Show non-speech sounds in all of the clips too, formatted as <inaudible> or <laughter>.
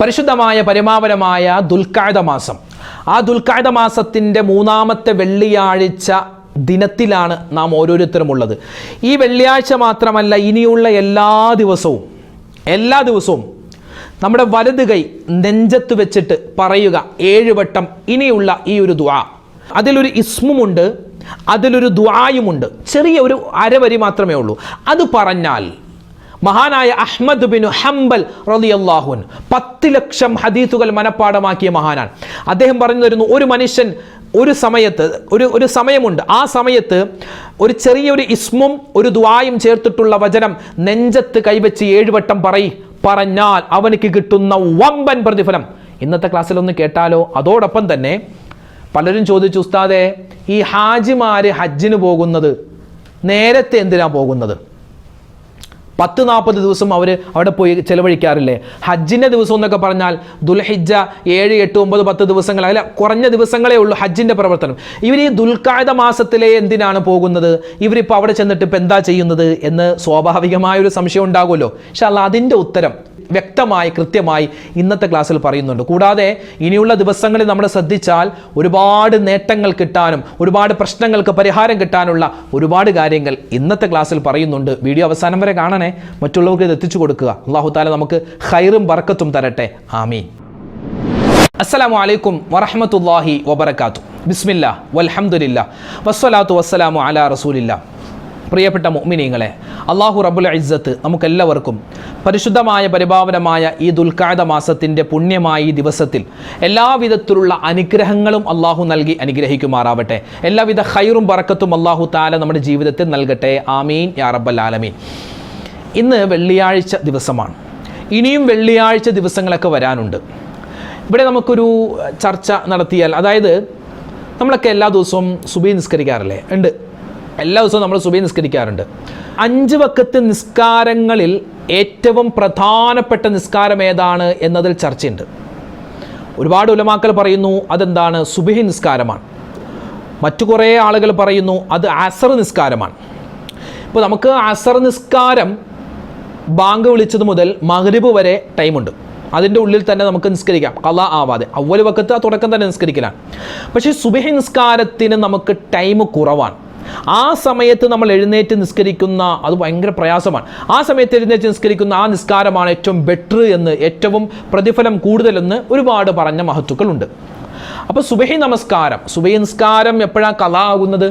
പരിശുദ്ധമായ പരമാവരമായ ദുൽക്കായുധ മാസം. ആ ദുൽക്കായുധ മാസത്തിന്റെ മൂന്നാമത്തെ വെള്ളിയാഴ്ച ദിനത്തിലാണ് നാം ഓരോരുത്തരും ഉള്ളത്. ഈ വെള്ളിയാഴ്ച മാത്രമല്ല ഇനിയുള്ള എല്ലാ ദിവസവും എല്ലാ ദിവസവും നമ്മുടെ വലത് കൈ നെഞ്ചത്ത് വെച്ചിട്ട് പറയുക ഏഴ് വട്ടം ഇനിയുള്ള ഈ ഒരു ദ്വാ അതിലൊരു ഇസ്മുമുണ്ട് അതിലൊരു ദ്വായുമുണ്ട് ചെറിയ ഒരു അരവരി മാത്രമേ ഉള്ളൂ. അത് പറഞ്ഞാൽ മഹാനായ അഹ്മദ് ബിൻ ഹംബൽ റളിയല്ലാഹുൻ പത്ത് ലക്ഷം ഹദീസുകൾ മനഃപ്പാടമാക്കിയ മഹാനാണ്. അദ്ദേഹം പറഞ്ഞു തരുന്നു ഒരു മനുഷ്യൻ ഒരു സമയത്ത് ഒരു ഒരു സമയമുണ്ട്. ആ സമയത്ത് ഒരു ചെറിയൊരു ഇസ്മും ഒരു ദ്വായും ചേർത്തിട്ടുള്ള വചനം നെഞ്ചത്ത് കൈവച്ച് ഏഴുവട്ടം പറയി. പറഞ്ഞാൽ അവനക്ക് കിട്ടുന്ന വമ്പൻ പ്രതിഫലം. ഇന്നത്തെ ക്ലാസ്സിൽ ഒന്ന് കേട്ടാലോ? അതോടൊപ്പം തന്നെ പലരും ചോദിച്ചു ഉസ്താദെ ഈ ഹാജിമാര് ഹജ്ജിന് പോകുന്നത് നേരത്തെ എന്തിനാ പോകുന്നത്? പത്ത് നാൽപ്പത് ദിവസം അവർ അവിടെ പോയി ചെലവഴിക്കാറില്ലേ? ഹജ്ജിന്റെ ദിവസം എന്നൊക്കെ പറഞ്ഞാൽ ദുൽഹിജ ഏഴ് എട്ട് ഒമ്പത് പത്ത് ദിവസങ്ങൾ അല്ല കുറഞ്ഞ ദിവസങ്ങളേ ഉള്ളൂ ഹജ്ജിന്റെ പ്രവർത്തനം. ഇവർ ഈ ദുൽഖായുധ മാസത്തിലെ എന്തിനാണ് പോകുന്നത്? ഇവരിപ്പോൾ അവിടെ ചെന്നിട്ട് ഇപ്പം എന്താ ചെയ്യുന്നത് എന്ന് സ്വാഭാവികമായൊരു സംശയം ഉണ്ടാകുമല്ലോ. പക്ഷെ അല്ല അതിന്റെ ഉത്തരം വ്യക്തമായി കൃത്യമായി ഇന്നത്തെ ക്ലാസ്സിൽ പറയുന്നുണ്ട്. കൂടാതെ ഇനിയുള്ള ദിവസങ്ങളിൽ നമ്മൾ ശ്രദ്ധിച്ചാൽ ഒരുപാട് നേട്ടങ്ങൾ കിട്ടാനും ഒരുപാട് പ്രശ്നങ്ങൾക്ക് പരിഹാരം കിട്ടാനുള്ള ഒരുപാട് കാര്യങ്ങൾ ഇന്നത്തെ ക്ലാസ്സിൽ പറയുന്നുണ്ട്. വീഡിയോ അവസാനം വരെ കാണണേ. മറ്റുള്ളവർക്ക് ഇത് എത്തിച്ചു കൊടുക്കുക. അള്ളാഹു താല നമുക്ക് ഹൈറും ബർക്കത്തും തരട്ടെ. ആമീൻ. അസ്സലാമു അലൈക്കും വറഹമത്തല്ലാഹി വബർക്കാത്തു ബിസ്മില്ല വലഹമുല്ല വസ്സലാത്തു വസ്സലാമു അല റസൂലില്ല പ്രിയപ്പെട്ട മുഅ്മിനീങ്ങളെ അള്ളാഹു റബുൽ ഇസ്സത്ത് നമുക്കെല്ലാവർക്കും പരിശുദ്ധമായ പരിഭാവനമായ ഈ ദുൽഖാദ മാസത്തിന്റെ പുണ്യമായ ഈ ദിവസത്തിൽ എല്ലാവിധത്തിലുള്ള അനുഗ്രഹങ്ങളും അള്ളാഹു നൽകി അനുഗ്രഹിക്കുമാറാവട്ടെ. എല്ലാവിധ ഹൈറും പറക്കത്തും അള്ളാഹു താല നമ്മുടെ ജീവിതത്തിൽ നൽകട്ടെ. ആമീൻ. യാ റബ്ബൽ ആലമീൻ. ഇന്ന് വെള്ളിയാഴ്ച ദിവസമാണ്. ഇനിയും വെള്ളിയാഴ്ച ദിവസങ്ങളൊക്കെ വരാനുണ്ട്. ഇവിടെ നമുക്കൊരു ചർച്ച നടത്തിയാൽ അതായത് നമ്മളൊക്കെ എല്ലാ ദിവസവും സുബി നിസ്കരിക്കാറില്ലേ? ഉണ്ട്. എല്ലാ ദിവസവും നമ്മൾ സുബി നിസ്കരിക്കാറുണ്ട്. അഞ്ച് വക്കത്ത് നിസ്കാരങ്ങളിൽ ഏറ്റവും പ്രധാനപ്പെട്ട നിസ്കാരം ഏതാണ് എന്നതിൽ ചർച്ചയുണ്ട്. ഒരുപാട് ഉലമാക്കൾ പറയുന്നു അതെന്താണ്? സുബിഹി നിസ്കാരമാണ്. മറ്റു കുറേ ആളുകൾ പറയുന്നു അത് അസർ നിസ്കാരമാണ്. ഇപ്പോൾ നമുക്ക് അസർ നിസ്കാരം ബാങ്ക് വിളിച്ചത് മുതൽ മഗ്രിബ് വരെ ടൈമുണ്ട്. അതിന്റെ ഉള്ളിൽ തന്നെ നമുക്ക് നിസ്കരിക്കാം. കല ആവാതെ. അവൽ വക്കത്ത് ആ തുടക്കം തന്നെ നിസ്കരിക്കലാണ്. പക്ഷേ സുബിഹി നിസ്കാരത്തിന് നമുക്ക് ടൈം കുറവാണ്. ആ സമയത്ത് നമ്മൾ എഴുന്നേറ്റ് നിസ്കരിക്കുന്ന അത് ഭയങ്കര പ്രയാസമാണ്. ആ സമയത്ത് എഴുന്നേറ്റ് നിസ്കരിക്കുന്ന ആ നിസ്കാരമാണ് ഏറ്റവും ബെറ്റർ എന്ന് ഏറ്റവും പ്രതിഫലം കൂടുതലെന്ന് ഒരുപാട് പറഞ്ഞ മഹത്തുക്കളുണ്ട്. അപ്പോൾ സുബഹി നമസ്കാരം. സുബഹി നിസ്കാരം എപ്പോഴാണ് കഥ ആകുന്നത്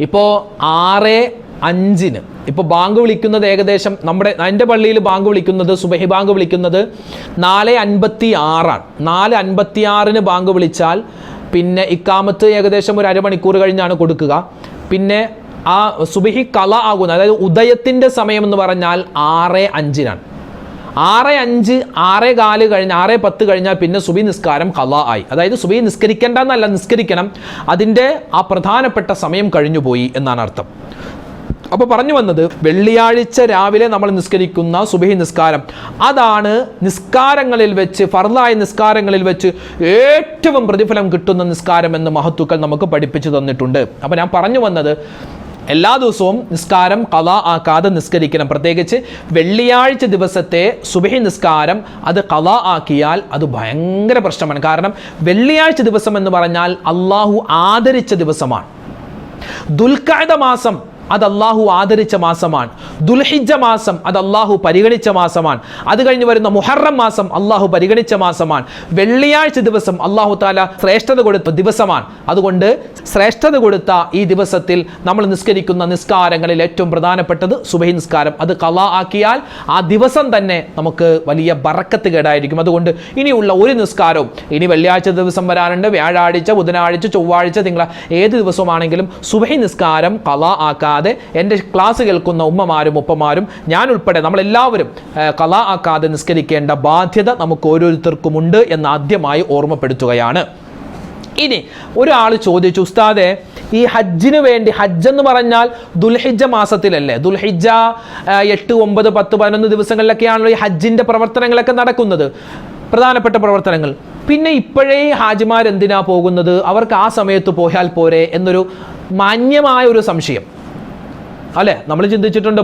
ഇപ്പോൾ ആറ് അഞ്ചിന്. ഇപ്പോൾ ബാങ്ക് വിളിക്കുന്നത് ഏകദേശം നമ്മുടെ എന്റെ പള്ളിയിൽ ബാങ്ക് വിളിക്കുന്നത് സുബഹി ബാങ്ക് വിളിക്കുന്നത് നാല് അൻപത്തി ആറാണ് നാല് അൻപത്തി ആറിന് ബാങ്ക് വിളിച്ചാൽ പിന്നെ ഇക്കാമത്ത് ഏകദേശം ഒരു അരമണിക്കൂർ കഴിഞ്ഞാണ് കൊടുക്കുക. പിന്നെ ആ സുബിഹി കല ആകുന്ന അതായത് ഉദയത്തിന്റെ സമയം എന്ന് പറഞ്ഞാൽ ആറ് അഞ്ചിനാണ്. ആറ് അഞ്ച് ആറ് കാൽ കഴിഞ്ഞ് ആറ് പത്ത് കഴിഞ്ഞാൽ പിന്നെ സുബി നിസ്കാരം കല ആയി. അതായത് സുബി നിസ്കരിക്കേണ്ട എന്നല്ല നിസ്കരിക്കണം. അതിന്റെ ആ പ്രധാനപ്പെട്ട സമയം കഴിഞ്ഞുപോയി എന്നാണ് അർത്ഥം. അപ്പോൾ പറഞ്ഞു വന്നത് വെള്ളിയാഴ്ച രാവിലെ നമ്മൾ നിസ്കരിക്കുന്ന സുബഹി നിസ്കാരം. അതാണ് നിസ്കാരങ്ങളിൽ വെച്ച് ഫർലായ നിസ്കാരങ്ങളിൽ വെച്ച് ഏറ്റവും പ്രതിഫലം കിട്ടുന്ന നിസ്കാരം എന്ന് മഹത്തുക്കൾ നമുക്ക് പഠിപ്പിച്ചു തന്നിട്ടുണ്ട്. അപ്പോൾ ഞാൻ പറഞ്ഞു വന്നത് എല്ലാ ദിവസവും നിസ്കാരം കല ആക്കാതെ നിസ്കരിക്കണം. പ്രത്യേകിച്ച് വെള്ളിയാഴ്ച ദിവസത്തെ സുബഹി നിസ്കാരം അത് കല ആക്കിയാൽ അത് ഭയങ്കര പ്രശ്നമാണ്. കാരണം വെള്ളിയാഴ്ച ദിവസം എന്ന് പറഞ്ഞാൽ അള്ളാഹു ആദരിച്ച ദിവസമാണ്. ദുൽഖായ മാസം അത് അള്ളാഹു ആദരിച്ച മാസമാണ്. ദുൽഹിജ മാസം അത് അള്ളാഹു പരിഗണിച്ച മാസമാണ്. അത് കഴിഞ്ഞ് വരുന്ന മുഹറം മാസം അള്ളാഹു പരിഗണിച്ച മാസമാണ്. വെള്ളിയാഴ്ച ദിവസം അള്ളാഹു താല ശ്രേഷ്ഠത കൊടുത്ത ദിവസമാണ്. അതുകൊണ്ട് ശ്രേഷ്ഠത കൊടുത്ത ഈ ദിവസത്തിൽ നമ്മൾ നിസ്കരിക്കുന്ന നിസ്കാരങ്ങളിൽ ഏറ്റവും പ്രധാനപ്പെട്ടത് സുബഹി നിസ്കാരം. അത് കല ആക്കിയാൽ ആ ദിവസം തന്നെ നമുക്ക് വലിയ ബറക്കത്ത് കേടായിരിക്കും. അതുകൊണ്ട് ഇനിയുള്ള ഒരു നിസ്കാരവും ഇനി വെള്ളിയാഴ്ച ദിവസം വരാനുണ്ട് വ്യാഴാഴ്ച ബുധനാഴ്ച ചൊവ്വാഴ്ച തിങ്കള ഏത് ദിവസമാണെങ്കിലും സുബഹി നിസ്കാരം കല ആക്കാതെ എന്റെ ക്ലാസ് കേൾക്കുന്ന ഉമ്മമാരും ഉപ്പമാരും ഞാൻ ഉൾപ്പെടെ നമ്മളെല്ലാവരും കല ആക്കാതെ നിസ്കരിക്കേണ്ട ബാധ്യത നമുക്ക് ഓരോരുത്തർക്കുമുണ്ട് എന്ന് ആദ്യമായി ഓർമ്മപ്പെടുത്തുകയാണ്. ഇനി ഒരാൾ ചോദിച്ചു ഉസ്താദെ ഈ ഹജ്ജിന് വേണ്ടി ഹജ്ജ് എന്ന് പറഞ്ഞാൽ ദുൽഹിജ മാസത്തിലല്ലേ? ദുൽഹിജ എട്ട് ഒമ്പത് പത്ത് പതിനൊന്ന് ദിവസങ്ങളിലൊക്കെയാണല്ലോ ഈ ഹജ്ജിന്റെ പ്രവർത്തനങ്ങളൊക്കെ നടക്കുന്നത്. പ്രധാനപ്പെട്ട പ്രവർത്തനങ്ങൾ. പിന്നെ ഇപ്പോഴേ ഹാജിമാർ എന്തിനാ പോകുന്നത്? അവർക്ക് ആ സമയത്ത് പോയാൽ പോരെ എന്നൊരു മാന്യമായ ഒരു സംശയം. അല്ലേ? നമ്മൾ ചിന്തിച്ചിട്ടുണ്ട്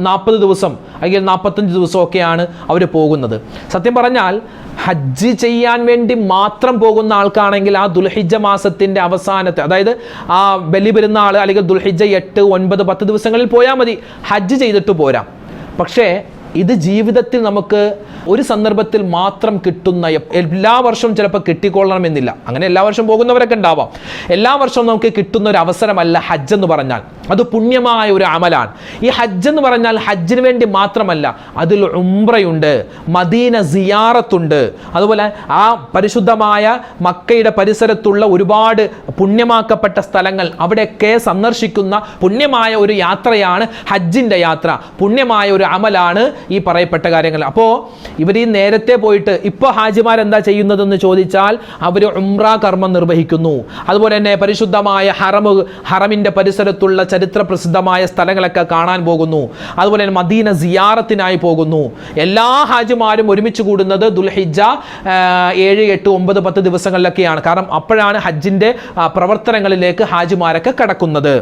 നാൽപ്പത് ദിവസം അല്ലെങ്കിൽ നാൽപ്പത്തഞ്ച് ദിവസമൊക്കെയാണ് അവർ പോകുന്നത്. സത്യം പറഞ്ഞാൽ ഹജ്ജ് ചെയ്യാൻ വേണ്ടി മാത്രം പോകുന്ന ആൾക്കാണെങ്കിൽ ആ ദുൽഹിജ മാസത്തിന്റെ അവസാനത്തെ അതായത് ആ ബലി പെരുന്നാൾ അല്ലെങ്കിൽ ദുൽഹിജ എട്ട് ഒൻപത് പത്ത് ദിവസങ്ങളിൽ പോയാൽ മതി. ഹജ്ജ് ചെയ്തിട്ട് പോരാം. പക്ഷേ ഇത് ജീവിതത്തിൽ നമുക്ക് ഒരു സന്ദർഭത്തിൽ മാത്രം കിട്ടുന്ന എല്ലാ വർഷവും ചിലപ്പോൾ കിട്ടിക്കൊള്ളണമെന്നില്ല. അങ്ങനെ എല്ലാ വർഷവും പോകുന്നവരൊക്കെ ഉണ്ടാവാം. എല്ലാ വർഷവും നമുക്ക് കിട്ടുന്ന ഒരു അവസരമല്ല ഹജ്ജ് എന്ന് പറഞ്ഞാൽ. അത് പുണ്യമായ ഒരു അമലാണ്. ഈ ഹജ്ജ് എന്ന് പറഞ്ഞാൽ ഹജ്ജിന് വേണ്ടി മാത്രമല്ല അതിൽ ഉംറയുണ്ട് മദീന സിയാറത്തുണ്ട്. അതുപോലെ ആ പരിശുദ്ധമായ മക്കയുടെ പരിസരത്തുള്ള ഒരുപാട് പുണ്യമാക്കപ്പെട്ട സ്ഥലങ്ങൾ അവിടെയൊക്കെ സന്ദർശിക്കുന്ന പുണ്യമായ ഒരു യാത്രയാണ് ഹജ്ജിന്റെ യാത്ര. പുണ്യമായ ഒരു അമലാണ് ഈ പറയപ്പെട്ട കാര്യങ്ങൾ. അപ്പോൾ ഇവർ ഈ നേരത്തെ പോയിട്ട് ഇപ്പോൾ ഹാജിമാർ എന്താ ചെയ്യുന്നതെന്ന് ചോദിച്ചാൽ അവർ ഉംറ കർമ്മം നിർവഹിക്കുന്നു. അതുപോലെ തന്നെ പരിശുദ്ധമായ ഹറമ് ഹറമിന്റെ പരിസരത്തുള്ള ചരിത്ര പ്രസിദ്ധമായ സ്ഥലങ്ങളൊക്കെ കാണാൻ പോകുന്നു. അതുപോലെ തന്നെ മദീന സിയാറത്തിനായി പോകുന്നു. എല്ലാ ഹാജിമാരും ഒരുമിച്ച് കൂടുന്നത് ദുൽഹിജ ഏഴ് എട്ട് ഒമ്പത് പത്ത് ദിവസങ്ങളിലൊക്കെയാണ്. കാരണം അപ്പോഴാണ് ഹജ്ജിന്റെ പ്രവർത്തനങ്ങളിലേക്ക് ഹാജിമാരൊക്കെ കടക്കുന്നത്.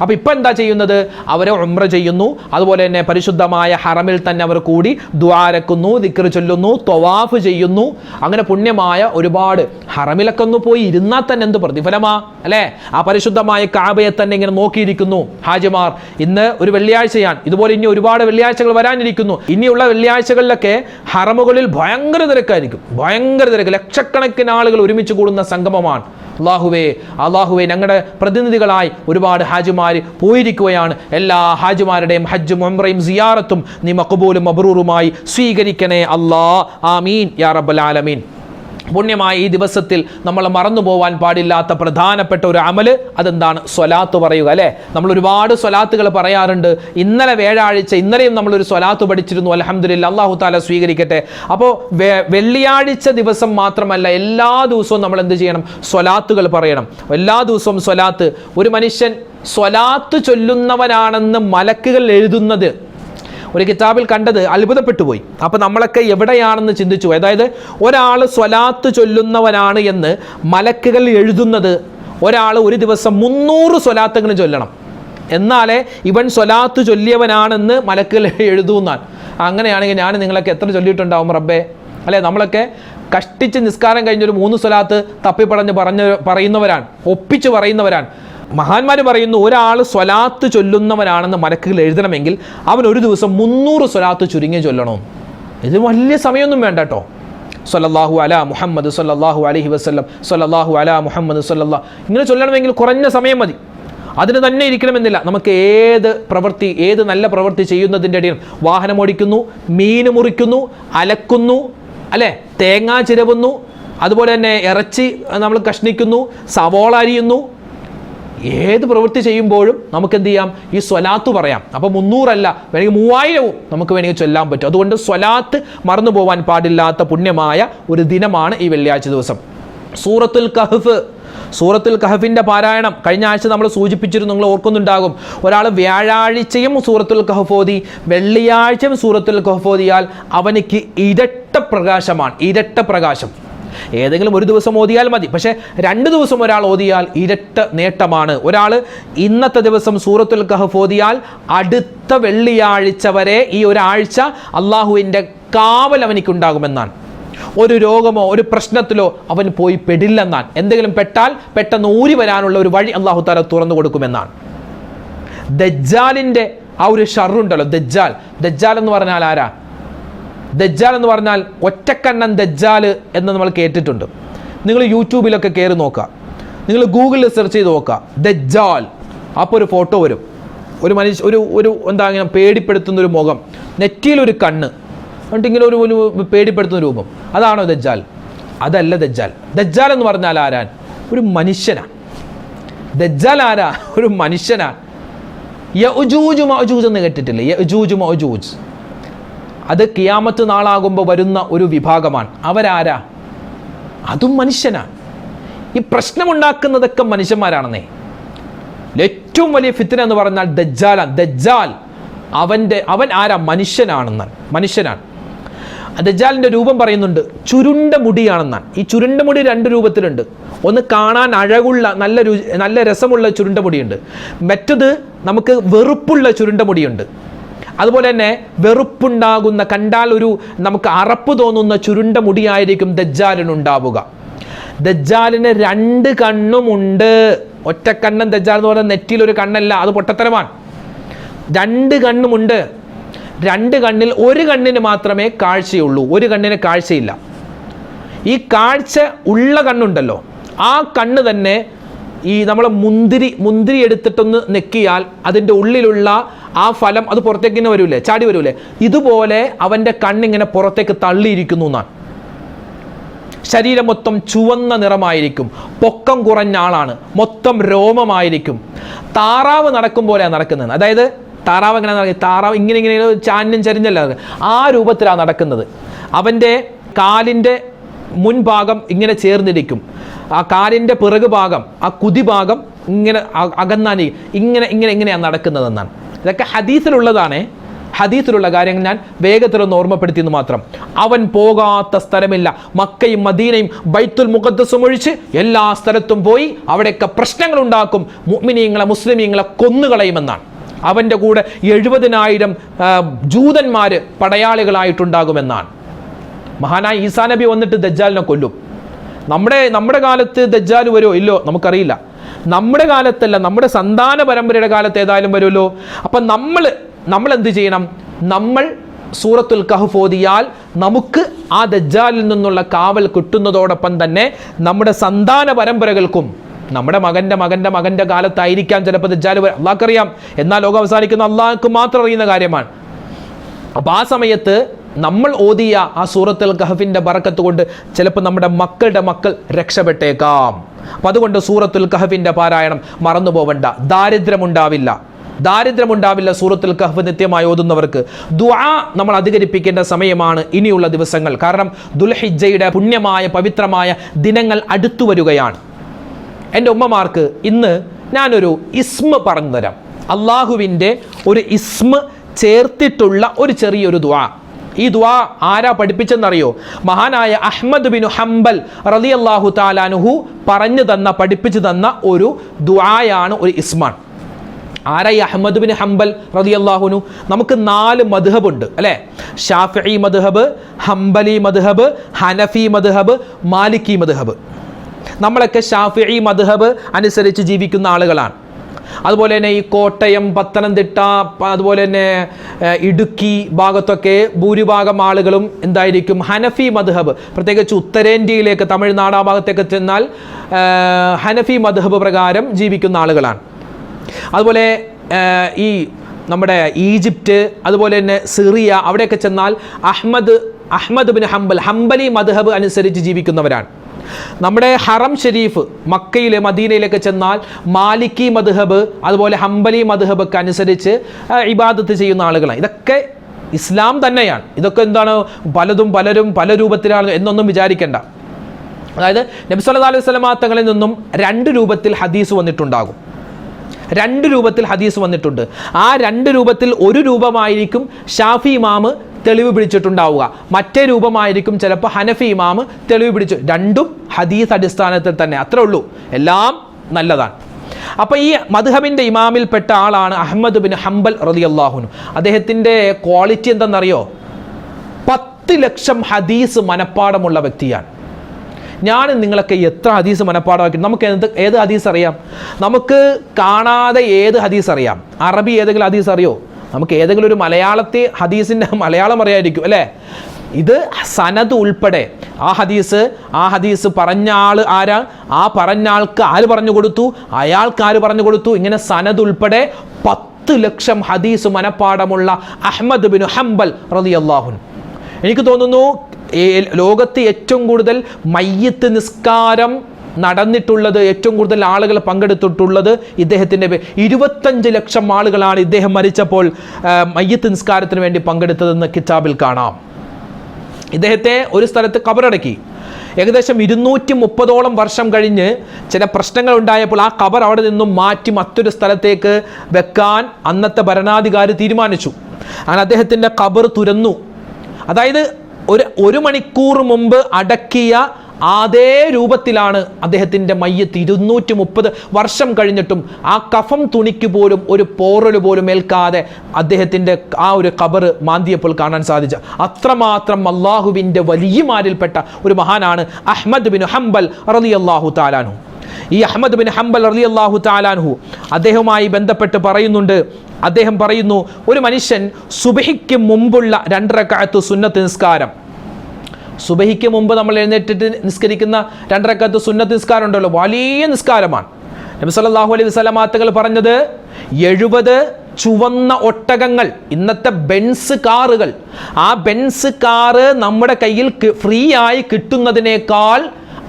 അപ്പോൾ ഇപ്പം എന്താ ചെയ്യുന്നത്? അവരെ ഉംറ ചെയ്യുന്നു. അതുപോലെ തന്നെ പരിശുദ്ധമായ ഹറമിൽ തന്നെ അവർ കൂടി ദ്വാരക്കുന്നു ദിക്കർ ചൊല്ലുന്നു തൊവാഫ് ചെയ്യുന്നു. അങ്ങനെ പുണ്യമായ ഒരുപാട് ഹറമിലൊക്കെ ഒന്ന് പോയി ഇരുന്നാൽ തന്നെ എന്ത് പ്രതിഫലമാ? അല്ലേ? ആ പരിശുദ്ധമായ കാബയെ തന്നെ ഇങ്ങനെ നോക്കിയിരിക്കുന്നു ഹാജിമാർ. ഇന്ന് ഒരു വെള്ളിയാഴ്ചയാണ്. ഇതുപോലെ ഇനി ഒരുപാട് വെള്ളിയാഴ്ചകൾ വരാനിരിക്കുന്നു. ഇനിയുള്ള വെള്ളിയാഴ്ചകളിലൊക്കെ ഹറമുകളിൽ ഭയങ്കര തിരക്കായിരിക്കും. ഭയങ്കര തിരക്ക്. ലക്ഷക്കണക്കിന് ആളുകൾ ഒരുമിച്ച് കൂടുന്ന സംഗമമാണ്. അള്ളാഹുവേ അള്ളാഹുവേ ഞങ്ങളുടെ പ്രതിനിധികളായി ഒരുപാട് ഹാജിമാർ പോയിരിക്കുകയാണ്. എല്ലാ ഹാജിമാരുടെയും ഹജ്ജും ഉംറയും സിയാറത്തും നീ മക്കബൂലും മബ്രൂറുമായി സ്വീകരിക്കണേ അല്ലാ. ആമീൻ. യാ റബ്ബൽ ആലമീൻ. പുണ്യമായ ഈ ദിവസത്തിൽ നമ്മൾ മറന്നു പോവാൻ പാടില്ലാത്ത പ്രധാനപ്പെട്ട ഒരു അമൽ അതെന്താണ്? സ്വലാത്ത് പറയുക അല്ലേ? നമ്മൾ ഒരുപാട് സ്വലാത്തുകൾ പറയാറുണ്ട്. ഇന്നലെ വ്യാഴാഴ്ച ഇന്നലെയും നമ്മളൊരു സ്വലാത്ത് പഠിച്ചിരുന്നു. അലഹമ്മദില്ല അള്ളാഹു താല സ്വീകരിക്കട്ടെ. അപ്പോൾ വെള്ളിയാഴ്ച ദിവസം മാത്രമല്ല എല്ലാ ദിവസവും നമ്മൾ എന്ത് ചെയ്യണം? സ്വലാത്തുകൾ പറയണം. എല്ലാ ദിവസവും സ്വലാത്ത്. ഒരു മനുഷ്യൻ സ്വലാത്ത് ചൊല്ലുന്നവനാണെന്ന് മലക്കുകൾ എഴുതുന്നത് ഒരു കിതാബിൽ കണ്ടത് അത്ഭുതപ്പെട്ടു പോയി അപ്പോൾ നമ്മളൊക്കെ എവിടെയാണെന്ന് ചിന്തിച്ചു. അതായത് ഒരാൾ സ്വലാത്ത് ചൊല്ലുന്നവനാണ് എന്ന് മലക്കുകൾ എഴുതുന്നത് ഒരാൾ ഒരു ദിവസം മുന്നൂറ് സ്വലാത്തെങ്കിലും ചൊല്ലണം. എന്നാലേ ഇവൻ സ്വലാത്ത് ചൊല്ലിയവനാണെന്ന് മലക്കുകൾ <laughs> എഴുതുന്നാൽ അങ്ങനെയാണെങ്കിൽ ഞാൻ നിങ്ങളൊക്കെ എത്ര ചൊല്ലിയിട്ടുണ്ടാവും റബ്ബേ? അല്ലേ? നമ്മളൊക്കെ കഷ്ടിച്ച് നിസ്കാരം കഴിഞ്ഞൊരു മൂന്ന് സ്വലാത്ത് തപ്പിപ്പടഞ്ഞ് പറഞ്ഞ് പറയുന്നവരാണ് ഒപ്പിച്ച് പറയുന്നവരാണ്. മഹാന്മാർ പറയുന്നു ഒരാൾ സ്വലാത്ത് ചൊല്ലുന്നവനാണെന്ന് മലക്കുകൾ എഴുതണമെങ്കിൽ അവൻ ഒരു ദിവസം മുന്നൂറ് സ്വലാത്ത് ചുരുങ്ങി ചൊല്ലണം. ഇത് വലിയ സമയമൊന്നും വേണ്ട കേട്ടോ സൊല്ലാഹു അല മുഹമ്മദ് സൊല്ലാഹു അലഹി വസല്ലം സൊല്ലാഹു അല മുഹമ്മദ് സൊല്ലാ ഇങ്ങനെ ചൊല്ലണമെങ്കിൽ കുറഞ്ഞ സമയം മതി. അതിന് തന്നെ ഇരിക്കണമെന്നില്ല. നമുക്ക് ഏത് പ്രവൃത്തി ഏത് നല്ല പ്രവൃത്തി ചെയ്യുന്നതിന്റെ ഇടയിൽ വാഹനം ഓടിക്കുന്നു മീൻ മുറിക്കുന്നു അലക്കുന്നു അല്ലേ? തേങ്ങ ചിരവുന്നു അതുപോലെ തന്നെ ഇറച്ചി നമ്മൾ കഷ്ണിക്കുന്നു സവോള അരിയുന്നു ഏത് പ്രവൃത്തി ചെയ്യുമ്പോഴും നമുക്ക് എന്ത് ചെയ്യാം? ഈ സ്വലാത്ത് പറയാം. അപ്പോൾ മുന്നൂറല്ല വേണമെങ്കിൽ മൂവായിരവും നമുക്ക് വേണമെങ്കിൽ ചൊല്ലാൻ പറ്റും. അതുകൊണ്ട് സ്വലാത്ത് മറന്നു പോകാൻ പാടില്ലാത്ത പുണ്യമായ ഒരു ദിനമാണ് ഈ വെള്ളിയാഴ്ച ദിവസം. സൂറത്തുൽ കഹഫ് സൂറത്തുൽ കഹഫിന്റെ പാരായണം. കഴിഞ്ഞ ആഴ്ച നമ്മൾ സൂചിപ്പിച്ചിരുന്നു നിങ്ങൾ ഓർക്കുന്നുണ്ടാകും. ഒരാൾ വ്യാഴാഴ്ചയും സൂറത്തുൽ കഹഫോദി വെള്ളിയാഴ്ചയും സൂറത്തുൽ കഹഫോദിയാൽ അവനിക്ക് ഇരട്ട പ്രകാശമാണ് ഇരട്ട പ്രകാശം. ഏതെങ്കിലും ഒരു ദിവസം ഓതിയാൽ മതി. പക്ഷേ രണ്ട് ദിവസം ഒരാൾ ഓതിയാൽ ഇരട്ട നേട്ടമാണ്. ഒരാൾ ഇന്നത്തെ ദിവസം സൂറത്തുൽ കഹഫ് ഓതിയാൽ അടുത്ത വെള്ളിയാഴ്ച വരെ ഈ ഒരാഴ്ച അള്ളാഹുവിന്റെ കാവൽ അവനിക്കുണ്ടാകുമെന്നാണ്. ഒരു രോഗമോ ഒരു പ്രശ്നത്തിലോ അവൻ പോയി പെടില്ലെന്നാണ്. എന്തെങ്കിലും പെട്ടാൽ പെട്ടെന്ന് ഊരി വരാനുള്ള ഒരു വഴി അള്ളാഹു താല തുറന്നു കൊടുക്കുമെന്നാണ്. ദജ്ജാലിന്റെ ആ ഒരു ഷറുണ്ടല്ലോ ദജ്ജാൽ. ദജ്ജാൽ എന്ന് പറഞ്ഞാൽ ആരാ? ദജ്ജാൽ എന്ന് പറഞ്ഞാൽ ഒറ്റക്കണ്ണൻ ദജ്ജാൽ എന്ന് നമ്മൾ കേട്ടിട്ടുണ്ട്. നിങ്ങൾ യൂട്യൂബിലൊക്കെ കയറി നോക്കുക. നിങ്ങൾ ഗൂഗിളിൽ സെർച്ച് ചെയ്ത് നോക്കുക. ദജ്ജാൽ. അപ്പോൾ ഒരു ഫോട്ടോ വരും. ഒരു മനുഷ്യ ഒരു ഒരു എന്താ ഇങ്ങനെ പേടിപ്പെടുത്തുന്ന ഒരു മുഖം. നെറ്റിയിലൊരു കണ്ണ്. എന്നിട്ട് ഇങ്ങനെ ഒരു ഒരു പേടിപ്പെടുത്തുന്ന രൂപം. അതാണോ ദജ്ജാൽ? അതല്ല ദജ്ജാൽ. ദജ്ജാൽ എന്ന് പറഞ്ഞാൽ ആരാൻ? ഒരു മനുഷ്യനാണ് ദജ്ജാൽ ആരാ? ഒരു മനുഷ്യനാണ് യജൂജ് മഅജൂജ് എന്ന് കേട്ടിട്ടില്ലേ? യജൂജ് മഅജൂജ് അത് കിയാമത്ത് നാളാകുമ്പോൾ വരുന്ന ഒരു വിഭാഗമാണ്. അവരാരാ? അതും മനുഷ്യനാണ് ഈ പ്രശ്നമുണ്ടാക്കുന്നതൊക്കെ മനുഷ്യന്മാരാണെന്നേ. ഏറ്റവും വലിയ ഫിത്തിന എന്ന് പറഞ്ഞാൽ ദജ്ജാലാണ്. ദജ്ജാൽ അവന്റെ അവൻ ആരാ? മനുഷ്യനാണെന്ന്. മനുഷ്യനാണ്. ദജാലിന്റെ രൂപം പറയുന്നുണ്ട് ചുരുണ്ട മുടിയാണെന്നാണ്. ഈ ചുരുണ്ട മുടി രണ്ട് രൂപത്തിലുണ്ട്. ഒന്ന് കാണാൻ അഴകുള്ള നല്ല രുചി നല്ല രസമുള്ള ചുരുണ്ട മുടിയുണ്ട്. മറ്റത് നമുക്ക് വെറുപ്പുള്ള ചുരുണ്ട മുടിയുണ്ട്. അതുപോലെ തന്നെ വെറുപ്പുണ്ടാകുന്ന കണ്ടാൽ ഒരു നമുക്ക് അറപ്പ് തോന്നുന്ന ചുരുണ്ട മുടിയായിരിക്കും ദജ്ജാലിനുണ്ടാവുക. ദജ്ജാലിന് രണ്ട് കണ്ണുമുണ്ട് ഒറ്റ കണ്ണൻ ദജ്ജാൽ എന്ന് പറഞ്ഞാൽ നെറ്റിയിൽ ഒരു കണ്ണല്ല അത് പൊട്ടത്തരമാണ്. രണ്ട് കണ്ണുമുണ്ട് രണ്ട് കണ്ണിൽ ഒരു കണ്ണിന് മാത്രമേ കാഴ്ചയുള്ളൂ ഒരു കണ്ണിന് കാഴ്ചയില്ല. ഈ കാഴ്ച ഉള്ള കണ്ണുണ്ടല്ലോ ആ കണ്ണ് തന്നെ ഈ നമ്മൾ മുന്തിരി മുന്തിരി എടുത്തിട്ടൊന്ന് നെക്കിയാൽ അതിന്റെ ഉള്ളിലുള്ള ആ ഫലം അത് പുറത്തേക്ക് ഇങ്ങനെ വരൂലേ? ചാടി വരൂലേ? ഇതുപോലെ അവന്റെ കണ്ണിങ്ങനെ പുറത്തേക്ക് തള്ളിയിരിക്കുന്നു എന്നാണ്. ശരീരം മൊത്തം ചുവന്ന നിറമായിരിക്കും. പൊക്കം കുറഞ്ഞ ആളാണ്. മൊത്തം രോമമായിരിക്കും. താറാവ് നടക്കും പോലെയാണ് നടക്കുന്നത് അതായത് താറാവ് എങ്ങനെ നടക്കും താറാവ് ഇങ്ങനെ ഇങ്ങനെ ചാന്യം ചരിഞ്ഞല്ല ആ രൂപത്തിലാണ് നടക്കുന്നത്. അവന്റെ കാലിന്റെ മുൻഭാഗം ഇങ്ങനെ ചേർന്നിരിക്കും. ആ കാലിന്റെ പിറകു ഭാഗം ആ കുതി ഭാഗം ഇങ്ങനെ അകന്നാനി ഇങ്ങനെ ഇങ്ങനെ ഇങ്ങനെയാണ് നടക്കുന്നതെന്നാണ്. ഇതൊക്കെ ഹദീസിലുള്ളതാണേ. ഹദീസിലുള്ള കാര്യങ്ങൾ ഞാൻ വേഗത്തിലൊന്ന് ഓർമ്മപ്പെടുത്തിയെന്ന് മാത്രം. അവൻ പോകാത്ത സ്ഥലമില്ല. മക്കയും മദീനയും ബൈത്തുൽ മുഖദ്സും ഒഴിച്ച് എല്ലാ സ്ഥലത്തും പോയി അവിടെയൊക്കെ പ്രശ്നങ്ങൾ ഉണ്ടാക്കും മുഅ്മിനീങ്ങളെ മുസ്ലിമീങ്ങളെ കൊന്നുകളയുമെന്നാണ്. അവന്റെ കൂടെ എഴുപതിനായിരം ജൂതന്മാർ പടയാളികളായിട്ടുണ്ടാകുമെന്നാണ്. മഹാനായ ഈസാ നബി വന്നിട്ട് ദജ്ജാലിനെ കൊല്ലും. നമ്മുടെ നമ്മുടെ കാലത്ത് ദജ്ജാൽ വരുമോ? ഇല്ലോ നമുക്കറിയില്ല. നമ്മുടെ കാലത്തല്ല നമ്മുടെ സന്താന പരമ്പരയുടെ കാലത്ത് ഏതായാലും വരുമല്ലോ. അപ്പം നമ്മൾ നമ്മൾ എന്ത് ചെയ്യണം? നമ്മൾ സൂറത്തുൽ കഹഫ് ഓതിയാൽ നമുക്ക് ആ ദജ്ജാലിൽ നിന്നുള്ള കാവൽ കിട്ടുന്നതോടൊപ്പം തന്നെ നമ്മുടെ സന്താന പരമ്പരകൾക്കും നമ്മുടെ മകന്റെ മകന്റെ മകന്റെ കാലത്തായിരിക്കാം ചിലപ്പോൾ ദജ്ജാൽ അള്ളാഹ്ക്കറിയാം. എന്നാൽ ലോകം അവസാനിക്കുന്ന അള്ളാഹ്ക്ക് മാത്രം അറിയുന്ന കാര്യമാണ്. അപ്പോൾ ആ സമയത്ത് നമ്മൾ ഓതിയ ആ സൂറത്തുൽ കഹഫിന്റെ ബറക്കത്ത് കൊണ്ട് ചിലപ്പോൾ നമ്മുടെ മക്കളുടെ മക്കൾ രക്ഷപ്പെട്ടേക്കാം. അപ്പം അതുകൊണ്ട് സൂറത്തുൽ കഹഫിന്റെ പാരായണം മറന്നു പോവണ്ട. ദാരിദ്ര്യമുണ്ടാവില്ല. ദാരിദ്ര്യമുണ്ടാവില്ല സൂറത്തുൽ കഹഫ് നിത്യമായി ഓതുന്നവർക്ക്. ദുആ നമ്മൾ അധികരിപ്പിക്കേണ്ട സമയമാണ് ഇനിയുള്ള ദിവസങ്ങൾ. കാരണം ദുൽഹിജ്ജയുടെ പുണ്യമായ പവിത്രമായ ദിനങ്ങൾ അടുത്തു വരികയാണ്. എന്റെ ഉമ്മമാർക്ക് ഇന്ന് ഞാനൊരു ഇസ്മ പറഞ്ഞു തരാം അള്ളാഹുവിന്റെ ഒരു ഇസ്മ ചേർത്തിട്ടുള്ള ഒരു ചെറിയൊരു ദ്വാ ഈ ദ്വാ ആരാ പഠിപ്പിച്ചെന്നറിയോ? മഹാനായ അഹ്മദ് ബിൻ ഹംബൽ റളിയല്ലാഹു താലാനുഹു പറഞ്ഞു തന്ന പഠിപ്പിച്ചു തന്ന ഒരു ദ്വായാണ് ഒരു ഇസ്മാൻ. ആരായി അഹമ്മദ് ബിൻ ഹംബൽ റതിയല്ലാഹുനു നമുക്ക് നാല് മദ്ഹബ് ഉണ്ട് അല്ലേ? ഷാഫി മധുഹബ് ഹംബലി മധുഹബ് ഹനഫി മധുഹബ് മാലിക്കി മധുഹബ് നമ്മളൊക്കെ ഷാഫി മധുഹബ് അനുസരിച്ച് ജീവിക്കുന്ന ആളുകളാണ്. അതുപോലെ തന്നെ ഈ കോട്ടയം പത്തനംതിട്ട അതുപോലെ തന്നെ ഇടുക്കി ഭാഗത്തൊക്കെ ഭൂരിഭാഗം ആളുകളും എന്തായിരിക്കും? ഹനഫി മദ്ഹബ്. പ്രത്യേകിച്ച് ഉത്തരേന്ത്യയിലേക്ക് തമിഴ്നാട് ആ ഭാഗത്തേക്ക് ചെന്നാൽ ഹനഫി മദ്ഹബ് പ്രകാരം ജീവിക്കുന്ന ആളുകളാണ്. അതുപോലെ ഈ നമ്മുടെ ഈജിപ്റ്റ് അതുപോലെ തന്നെ സിറിയ അവിടെയൊക്കെ ചെന്നാൽ Ahmad Ahmad bin Hanbal Hanbali മദ്ഹബ് അനുസരിച്ച് ജീവിക്കുന്നവരാണ്. നമ്മുടെ ഹറം ഷെരീഫ് മക്കയിലെ മദീനയിലൊക്കെ ചെന്നാൽ മാലിക്കി മദ്ഹബ് അതുപോലെ ഹംബലി മദ്ഹബ് അനുസരിച്ച് ഇബാദത്ത് ചെയ്യുന്ന ആളുകളാണ്. ഇതൊക്കെ ഇസ്ലാം തന്നെയാണ്. ഇതൊക്കെ എന്താണ്? പലതും പലരും പല രൂപത്തിലാണ് എന്നൊന്നും വിചാരിക്കേണ്ട. അതായത് നബി സല്ലല്ലാഹു അലൈഹി വസല്ലമ തങ്ങളിൽ നിന്നും രണ്ട് രൂപത്തിൽ ഹദീസ് വന്നിട്ടുണ്ടാകും. രണ്ട് രൂപത്തിൽ ഹദീസ് വന്നിട്ടുണ്ട്. ആ രണ്ട് രൂപത്തിൽ ഒരു രൂപമായിരിക്കും ഷാഫി ഇമാമ് തെളിവ് പിടിച്ചിട്ടുണ്ടാവുക. മറ്റേ രൂപമായിരിക്കും ചിലപ്പോൾ ഹനഫി ഇമാമ് തെളിവ് പിടിച്ചു. രണ്ടും ഹദീസ് അടിസ്ഥാനത്തിൽ തന്നെ. അത്രേ ഉള്ളൂ. എല്ലാം നല്ലതാണ്. അപ്പോൾ ഈ മദ്ഹബിന്റെ ഇമാമിൽപ്പെട്ട ആളാണ് അഹമ്മദ് ബിൻ ഹംബൽ റളിയല്ലാഹുനു അദ്ദേഹത്തിന്റെ ക്വാളിറ്റി എന്തെന്നറിയോ? പത്ത് ലക്ഷം ഹദീസ് മനപ്പാടമുള്ള വ്യക്തിയാണ്. ഞാൻ നിങ്ങളൊക്കെ എത്ര ഹദീസ് മനപ്പാടമാക്കി നമുക്ക് എന്ത് ഏത് ഹദീസ് അറിയാം? നമുക്ക് കാണാതെ ഏത് ഹദീസ് അറിയാം? അറബി ഏതെങ്കിലും ഹദീസ് അറിയോ? നമുക്ക് ഏതെങ്കിലും ഒരു മലയാളത്തെ ഹദീസിന്റെ <laughs> മലയാളം അറിയായിരിക്കും അല്ലേ? ഇത് സനത് ഉൾപ്പെടെ. ആ ഹദീസ് ആ ഹദീസ് പറഞ്ഞ ആൾ ആരാ? ആ പറഞ്ഞ ആൾക്ക് ആര് പറഞ്ഞു കൊടുത്തു? അയാൾക്ക് ആര് പറഞ്ഞു കൊടുത്തു? ഇങ്ങനെ സനത് ഉൾപ്പെടെ പത്ത് ലക്ഷം ഹദീസ് മനപ്പാടമുള്ള അഹമ്മദ് ബിൻ ഹംബൽ റതി റളിയല്ലാഹു എനിക്ക് തോന്നുന്നു ലോകത്ത് ഏറ്റവും കൂടുതൽ മയ്യത്ത് നിസ്കാരം നടന്നിട്ടുള്ളത് ഏറ്റവും കൂടുതൽ ആളുകൾ പങ്കെടുത്തിട്ടുള്ളത് ഇദ്ദേഹത്തിന്റെ ഇരുപത്തഞ്ച് ലക്ഷം ആളുകളാണ് ഇദ്ദേഹം മരിച്ചപ്പോൾ മയ്യത്ത് നിസ്കാരത്തിന് വേണ്ടി പങ്കെടുത്തതെന്ന് കിതാബിൽ കാണാം. ഇദ്ദേഹത്തെ ഒരു സ്ഥലത്ത് കബറടക്കി. ഏകദേശം ഇരുന്നൂറ്റി മുപ്പതോളം വർഷം കഴിഞ്ഞ് ചില പ്രശ്നങ്ങൾ ഉണ്ടായപ്പോൾ ആ കബർ അവിടെ നിന്നും മാറ്റി മറ്റൊരു സ്ഥലത്തേക്ക് വെക്കാൻ അന്നത്തെ ഭരണാധികാരി തീരുമാനിച്ചു. അങ്ങനെ അദ്ദേഹത്തിന്റെ കബർ തുരന്നു. അതായത് ഒരു ഒരു മണിക്കൂർ മുമ്പ് അടക്കിയ അതേ രൂപത്തിലാണ് അദ്ദേഹത്തിന്റെ മയ്യത്ത് ഇരുന്നൂറ്റി മുപ്പത് വർഷം കഴിഞ്ഞിട്ടും ആ കഫം തുണിക്ക് പോലും ഒരു പോറൽ പോലും ഏൽക്കാതെ അദ്ദേഹത്തിന്റെ ആ ഒരു കബർ മാന്തിയപ്പോൾ കാണാൻ സാധിച്ച. അത്രമാത്രം അള്ളാഹുവിന്റെ വലിയമാരിൽപ്പെട്ട ഒരു മഹാനാണ് അഹ്മദ് ബിൻ ഹംബൽ അള്ളാഹു താലാനു ഈ അഹമ്മദ് ബിൻ ഹംബൽ റലി അള്ളാഹു താലാൻഹു അദ്ദേഹവുമായി ബന്ധപ്പെട്ട് പറയുന്നുണ്ട്. അദ്ദേഹം പറയുന്നു ഒരു മനുഷ്യൻ സുബഹിക്ക് മുമ്പുള്ള രണ്ടരക്കാലത്ത് സുന്നത്ത് നിസ്കാരം സുബഹിക്ക് മുമ്പ് നമ്മൾ എഴുന്നേറ്റിട്ട് നിസ്കരിക്കുന്ന രണ്ടരക്കത്ത് സുന്നത്ത് നിസ്കാരം ഉണ്ടല്ലോ വലിയ നിസ്കാരമാണ്. നബി സല്ലല്ലാഹു അലൈഹി വസല്ലമാത്തകൾ പറഞ്ഞത് എഴുപത് ചുവന്ന ഒട്ടകങ്ങൾ ഇന്നത്തെ ബെൻസ് കാറുകൾ. ആ ബെൻസ് കാറ് നമ്മുടെ കയ്യിൽ ഫ്രീ ആയി കിട്ടുന്നതിനേക്കാൾ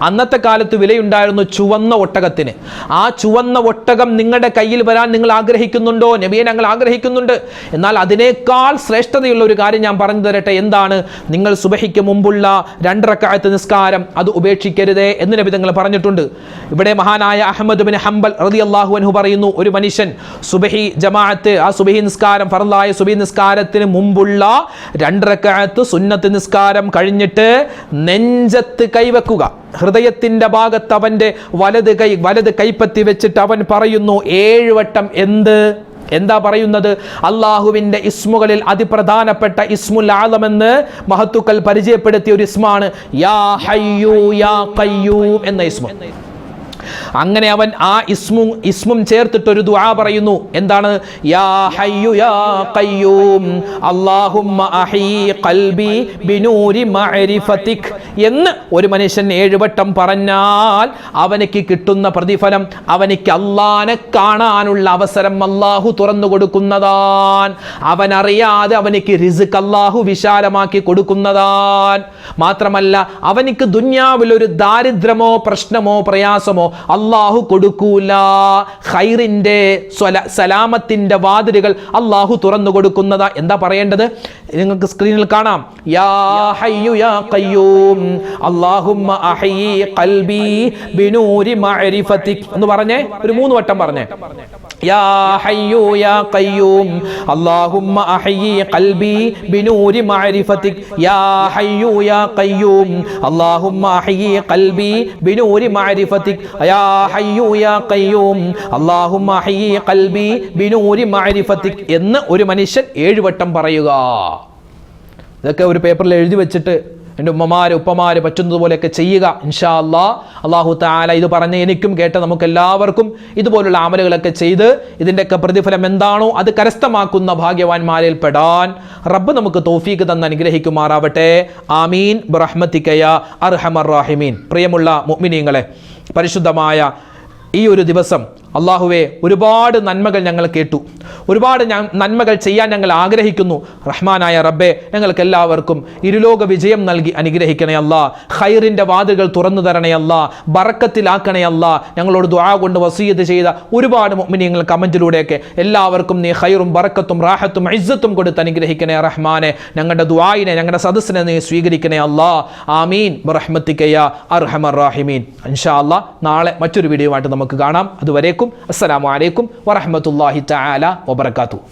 അന്നത്തെ കാലത്ത് വിലയുണ്ടായിരുന്നു ചുവന്ന ഒട്ടകത്തിന്. ആ ചുവന്ന ഒട്ടകം നിങ്ങളുടെ കയ്യിൽ വരാൻ നിങ്ങൾ ആഗ്രഹിക്കുന്നുണ്ടോ? നബിയെ ഞങ്ങൾ ആഗ്രഹിക്കുന്നുണ്ട്. എന്നാൽ അതിനേക്കാൾ ശ്രേഷ്ഠതയുള്ള ഒരു കാര്യം ഞാൻ പറഞ്ഞു തരട്ടെ. എന്താണ്? നിങ്ങൾ സുബഹിക്ക് മുമ്പുള്ള രണ്ടരക്കാലത്ത് നിസ്കാരം അത് ഉപേക്ഷിക്കരുതേ എന്ന് നബി തങ്ങൾ പറഞ്ഞിട്ടുണ്ട്. ഇവിടെ മഹാനായ അഹമ്മദ് ബിൻ ഹംബൽ റതി അള്ളാഹു അൻഹു പറയുന്നു ഒരു മനുഷ്യൻ സുബഹി ജമാഅത്ത് ആ സുബഹി നിസ്കാരം ഫറലായ സുബഹി നിസ്കാരത്തിന് മുമ്പുള്ള രണ്ടരക്കാലത്ത് സുന്നത്ത് നിസ്കാരം കഴിഞ്ഞിട്ട് നെഞ്ചത്ത് കൈവെക്കുക. ഹൃദയത്തിന്റെ ഭാഗത്ത് അവന്റെ വലത് കൈ വലത് കൈപ്പത്തി വെച്ചിട്ട് അവൻ പറയുന്നു ഏഴുവട്ടം എന്ത്? എന്താ പറയുന്നത്? അള്ളാഹുവിന്റെ ഇസ്മുകളിൽ അതിപ്രധാനപ്പെട്ട ഇസ്മുൽ ആലമെന്ന് മഹത്തുക്കൾ പരിചയപ്പെടുത്തിയ ഒരു ഇസ്മാണ് യാ ഹയ്യൂ യാ കയ്യൂം എന്ന ഇസ്മു. അങ്ങനെ അവൻ ആ ഇസ്മും ഇസ്മും ചേർത്തിട്ട് ഒരു ദുആ പറയുന്നു. എന്താണ്? യാ ഹയ്യു യാ ഖയ്യൂം അല്ലാഹുമ്മ അഹീ ഖൽബി ബിനൂരി മഅരിഫതിക് എന്ന് ഒരു മനുഷ്യൻ ഏഴുവട്ടം പറഞ്ഞാൽ അവനിക്ക് കിട്ടുന്ന പ്രതിഫലം അവനിക്ക് അള്ളാനെ കാണാനുള്ള അവസരം അല്ലാഹു തുറന്നു കൊടുക്കുന്നതാൻ അവൻ അറിയാതെ അവനിക്ക് റിസ്ക് അല്ലാഹു വിശാലമാക്കി കൊടുക്കുന്നതാൻ. മാത്രമല്ല അവനിക്ക് ദുന്യാവിൽ ഒരു ദാരിദ്ര്യമോ പ്രശ്നമോ പ്രയാസമോ അള്ളാഹു കൊടുക്കൂല. ഹൈറിന്റെ സലാമത്തിന്റെ വാതിലുകൾ അള്ളാഹു തുറന്നു കൊടുക്കുന്നതാ. എന്താ പറയേണ്ടത്? നിങ്ങൾക്ക് സ്ക്രീനിൽ കാണാം. യാ ഹയ്യു യാ ഖയ്യൂം. അല്ലാഹുമ്മ അഹയി ഖൽബി ബിനൂരി മഅരിഫതിക് എന്ന് പറഞ്ഞേ ഒരു മൂന്ന് വട്ടം പറഞ്ഞേ. യാ ഹയ്യു യാ ഖയ്യൂം. അല്ലാഹുമ്മ അഹയി ഖൽബി ബിനൂരി മഅരിഫതിക് യാ ഹയ്യു യാ ഖയ്യൂം. അല്ലാഹുമ്മ അഹയി ഖൽബി ബിനൂരി മഅരിഫതിക് ഹയ്യു യാ അല്ലാഹുമ്മ ഖൽബി മഅരിഫതിക് എന്ന് ഒരു മനുഷ്യൻ ഏഴ് വട്ടം പറയുക. ഇതൊക്കെ ഒരു പേപ്പറിൽ എഴുതി വെച്ചിട്ട് എന്റെ ഉമ്മമാര് ഉപ്പമാര് പറ്റുന്നതുപോലെയൊക്കെ ചെയ്യുക. ഇൻഷാ അല്ലാ അള്ളാഹു താല ഇത് പറഞ്ഞ് എനിക്കും കേട്ട നമുക്ക് എല്ലാവർക്കും ഇതുപോലുള്ള അമലുകളൊക്കെ ചെയ്ത് ഇതിന്റെയൊക്കെ പ്രതിഫലം എന്താണോ അത് കരസ്ഥമാക്കുന്ന ഭാഗ്യവാന്മാരിൽ പെടാൻ റബ്ബ് നമുക്ക് തോഫീക്ക് തന്ന് അനുഗ്രഹിക്കുമാറാവട്ടെ. ആമീൻ. ബ്രഹ്മത്തിക്കയ അർഹമർ റാഹിമീൻ. പ്രിയമുള്ള മുഅ്മിനീങ്ങളെ പരിശുദ്ധമായ ഈ ഒരു ദിവസം അള്ളാഹുവെ ഒരുപാട് നന്മകൾ ഞങ്ങൾ കേട്ടു. ഒരുപാട് നന്മകൾ ചെയ്യാൻ ഞങ്ങൾ ആഗ്രഹിക്കുന്നു. റഹ്മാനായ റബ്ബെ ഞങ്ങൾക്ക് എല്ലാവർക്കും ഇരുലോക വിജയം നൽകി അനുഗ്രഹിക്കണേ അല്ല. ഖൈറിന്റെ വാതിലുകൾ തുറന്നു തരണേ അല്ല. ബറക്കത്തിലാക്കണേ അല്ല. ഞങ്ങളോട് ദുആ കൊണ്ട് വസീയത്ത് ചെയ്ത ഒരുപാട് മുഅ്മിനീങ്ങൾ കമന്റിലൂടെയൊക്കെ എല്ലാവർക്കും നീ ഖൈറും ബറക്കത്തും റാഹത്തും ഇസ്സത്തും കൊടുത്ത് അനുഗ്രഹിക്കണേ റഹ്മാനെ. ഞങ്ങളുടെ ദുആയിനെ ഞങ്ങളുടെ സദസ്സിനെ നീ സ്വീകരിക്കണേ അല്ലാ. ആമീൻ. റഹ്മത്തിക്കയ്യ അർഹമർ റാഹിമീൻ. ഇൻഷാ അല്ലാ നാളെ മറ്റൊരു വീഡിയോ ആയിട്ട് നമുക്ക് കാണാം. അതുവരേക്കും അസ്സലാമു അലൈക്കും വറഹ്മത്തുള്ളാഹി തആല വബറകാതുഹു.